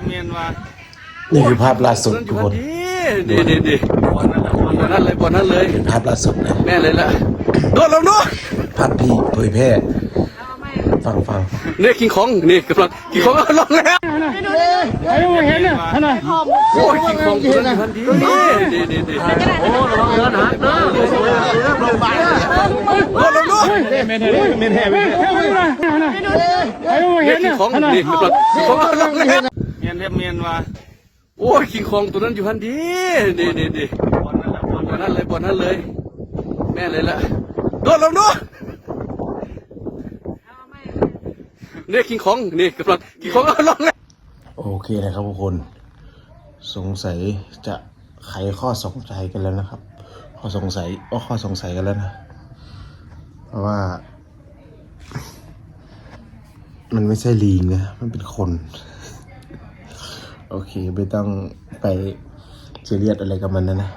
นเมียนว่านี่คือภาพล่าสุดนั่นอทุยู่กพัคนนดีดีดีดีบอลนั่นแหละบอลนั่นเลยบอลนั่นเลยเป็นภาพล่าสุดนะแม่เลยละโดดลงด้วยภาพที่เผยแพร่ฟังฟังนี่คิงของนี่กำลังคิงของลงแล้วไอ้ไม่เห็นน่ะขนาดโอ้ยคิงของตัวนั้นอยู่พันดีดีดีดีโอ้ระวังเงินหักนะโดดลงด้วยไม่เห็นไม่เห็นไม่เห็นไอ้ไม่นี่เห็นคิงน่ะของขนาดนี่กำลังคิงของลงแล้ว เมียนเมียนว่าโอ้ยคิงของตัวนั้นอยู่พันดีดีดีดีบอลนั่นแหละบอลนั่นเลยบอลนั่นเลย แม่เลยละโดดลงด้วยนี่คิงของนี่กำลังคิงของลงแล้วโอเคนะครับทุกคน สงสัยจะไขข้อสงสัยกันแล้วนะครับ ข้อสงสัยก็ข้อสงสัยกันแล้วนะเพราะว่า มันไม่ใช่ลิงนะ มันเป็นคน โอเค ไม่ต้องไปซีเรียสอะไรกับมันนะนะ